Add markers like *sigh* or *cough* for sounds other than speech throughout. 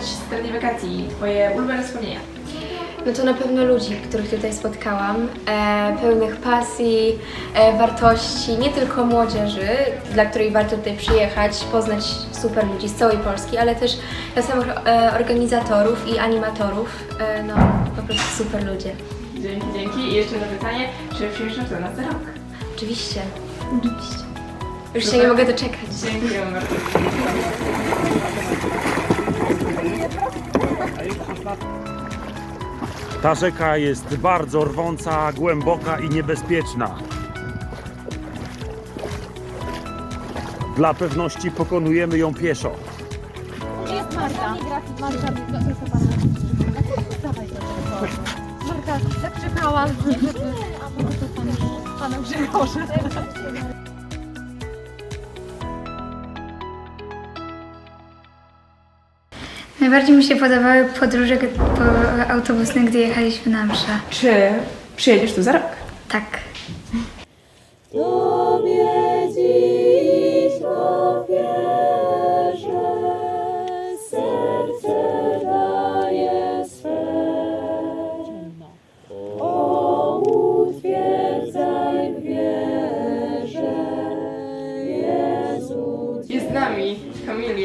wspominać z Strategii Wakacji? Twoje ulubione wspomnienia? No to na pewno ludzi, których tutaj spotkałam, e, pełnych pasji, e, wartości, nie tylko młodzieży, dla której warto tutaj przyjechać, poznać super ludzi z całej Polski, ale też dla samych e, organizatorów i animatorów, e, no po prostu super ludzie. Dzięki, dzięki. I jeszcze jedno pytanie, czy przyjeżdżasz do nas za rok? Oczywiście, oczywiście. Już się nie mogę doczekać. Dziękujemy bardzo. Ta rzeka jest bardzo rwąca, głęboka i niebezpieczna. Dla pewności pokonujemy ją pieszo. Marta zakrzykała, żeby to pan, pana Grzegorza. Najbardziej mi się podobały podróże po autobusne, gdy jechaliśmy na mszę. Czy przyjedziesz tu za rok? Tak.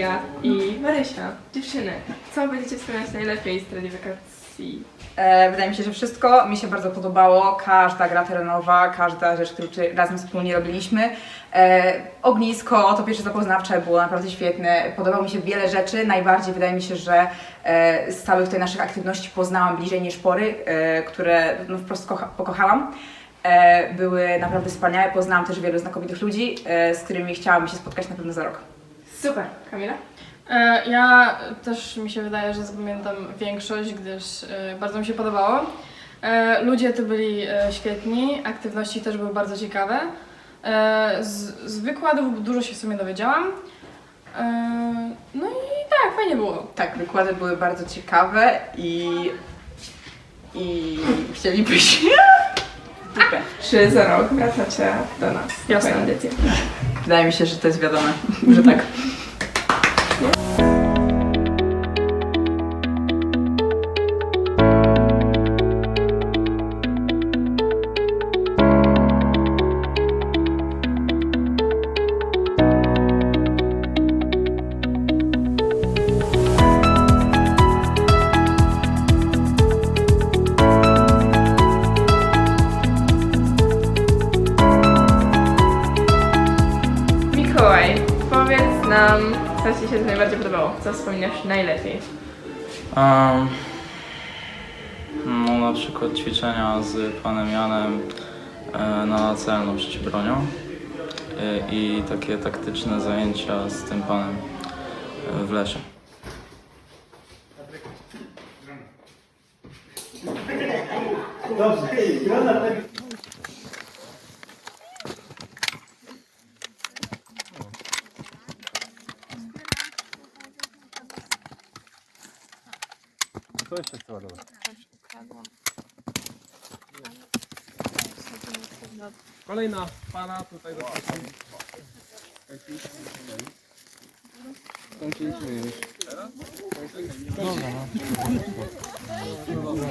Kamilia i Marysia. Dziewczyny, co będziecie wspominać najlepiej z Strategii Wakacji? E, wydaje mi się, że wszystko mi się bardzo podobało. Każda gra terenowa, każda rzecz, którą czy- razem wspólnie robiliśmy. E, ognisko, to pierwsze zapoznawcze było naprawdę świetne. Podobało mi się wiele rzeczy. Najbardziej wydaje mi się, że e, z całych tutaj naszych aktywności poznałam bliżej niż pory, e, które no, wprost kocha- pokochałam. E, były naprawdę wspaniałe. Poznałam też wielu znakomitych ludzi, e, z którymi chciałabym się spotkać na pewno za rok. Super. Kamila? E, Ja też mi się wydaje, że zapamiętam większość, gdyż e, bardzo mi się podobało. E, Ludzie tu byli e, świetni, aktywności też były bardzo ciekawe. E, Z, z wykładów dużo się w sumie dowiedziałam. E, No i tak, fajnie było. Tak, wykłady były bardzo ciekawe i, i chcielibyśmy. *laughs* Dupę. Czy za rok wracacie do nas? Jasne. Wydaje mi się, że to jest wiadome, że tak. Co Ci się najbardziej podobało? Co wspominasz najlepiej? Um, no na przykład ćwiczenia z panem Janem e, na celną przeciwbronią e, i takie taktyczne zajęcia z tym panem e, w lesie. Kolejna para tutaj zapraszam.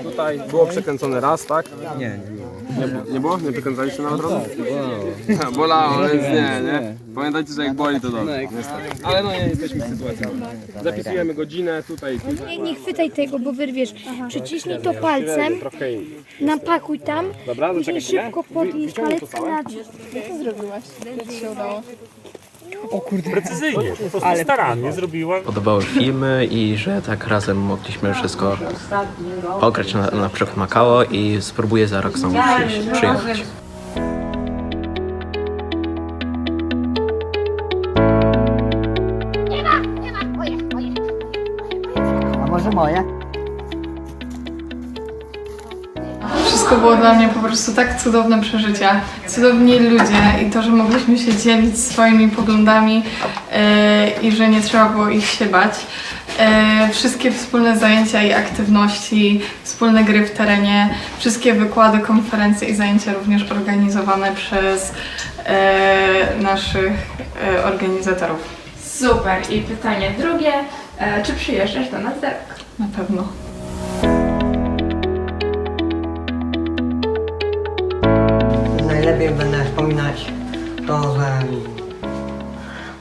Tutaj było przekręcone raz, tak? Nie, nie było. Nie, bu- nie było? Nie przekręcaliście nawet razu? Bolało. *laughs* Bolało, więc nie, nie. Pamiętajcie, że jak boli to dobrze, niestety. Ale no nie jesteśmy w sytuacji. Zapisujemy godzinę tutaj. Nie, nie chwytaj tego, bo wyrwiesz. Przyciśnij to palcem, Trochę napakuj tam, Dobra, później zaczekaj chwilę. szybko podnieś paletkę na Precyzyjnie, po prostu starannie zrobiła. podobały filmy i że tak razem mogliśmy wszystko ograć na, na przykład Makao i spróbuję za rok znowu przyjechać. Wszystko było dla mnie po prostu tak cudowne przeżycia, cudowni ludzie i to, że mogliśmy się dzielić swoimi poglądami e, i że nie trzeba było ich się bać. E, wszystkie wspólne zajęcia i aktywności, wspólne gry w terenie, wszystkie wykłady, konferencje i zajęcia również organizowane przez e, naszych e, organizatorów. Super. I pytanie drugie. E, czy przyjeżdżasz do nas za rok? Na pewno. Najlepiej będę wspominać to, że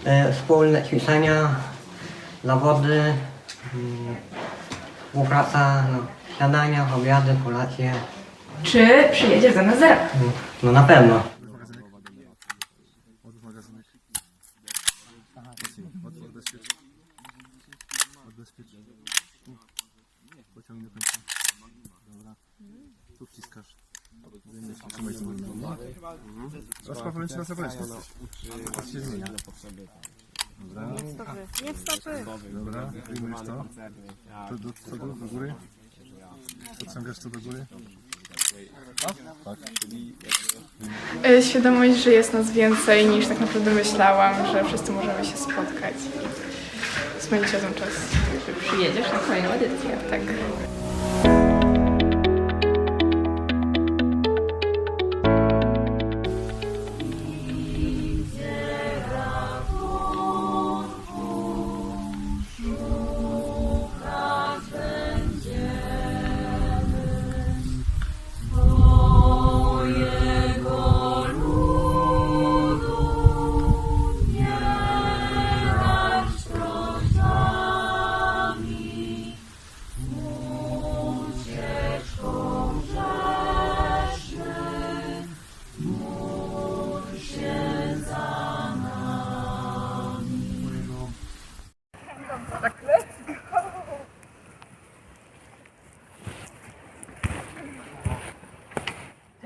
e, wspólne ćwiczenia, zawody, mm, współpraca, no, śniadania, obiady, kolacje. Czy przyjedziesz do nas za rok? No na pewno. Dobra, wyjmujesz to. To do przodu, do góry. Podciągasz to do góry. E, Świadomość, że jest nas więcej niż tak naprawdę myślałam, że wszyscy możemy się spotkać i spędzić razem czas. Przyjedziesz na kolejną edycję? Tak.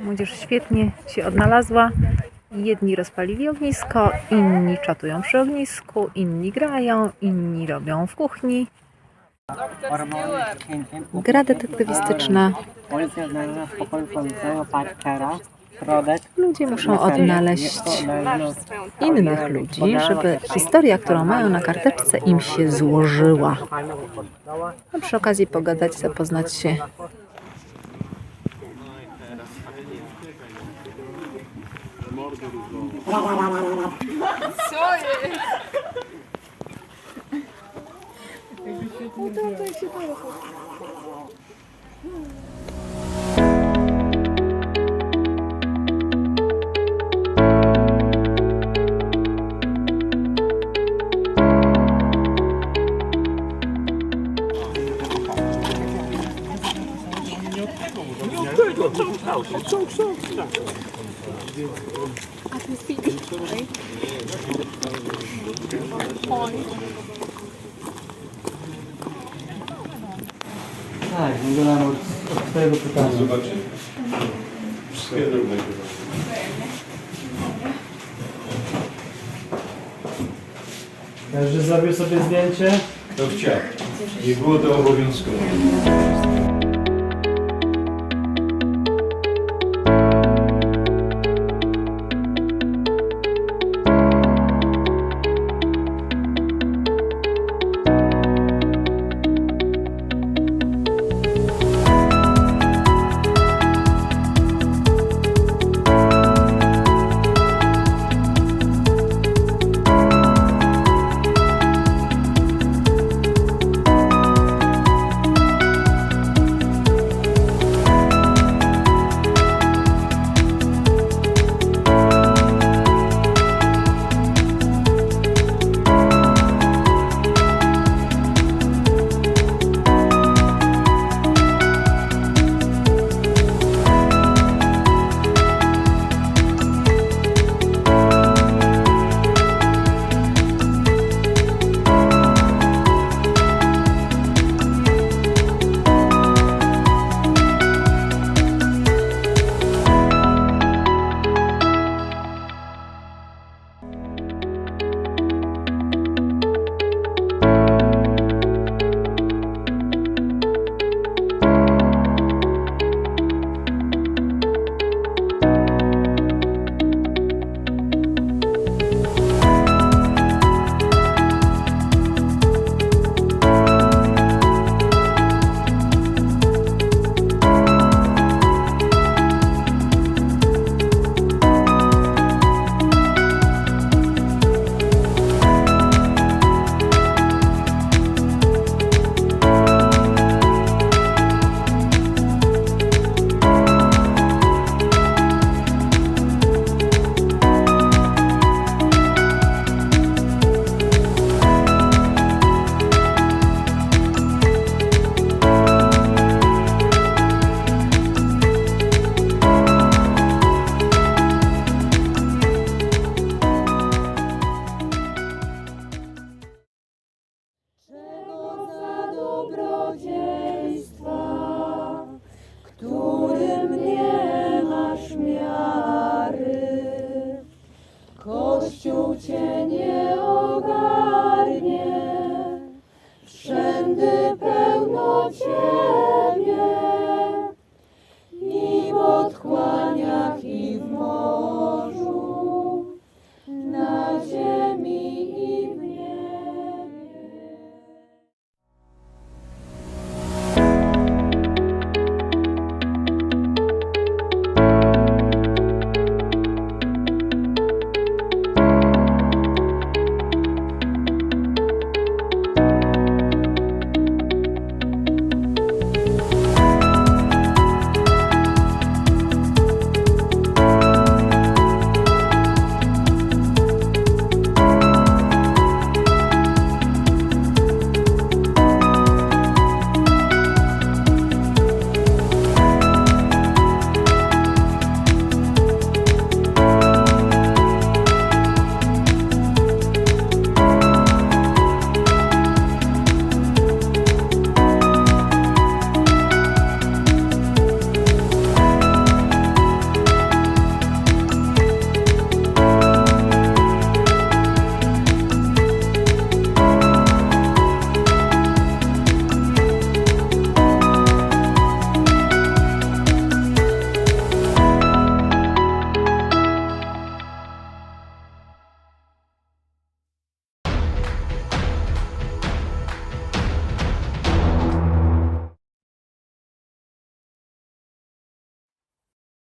Młodzież świetnie się odnalazła. Jedni rozpalili ognisko, inni czatują przy ognisku, inni grają, inni robią w kuchni. Gra detektywistyczna. Ludzie muszą odnaleźć innych ludzi, żeby historia, którą mają na karteczce, im się złożyła. A przy okazji pogadać, zapoznać się. 엄청 추워. Tak, wyglądam od, od twojego pytania. Każdy zrobił sobie zdjęcie? To chciał. Nie było to obowiązkowe.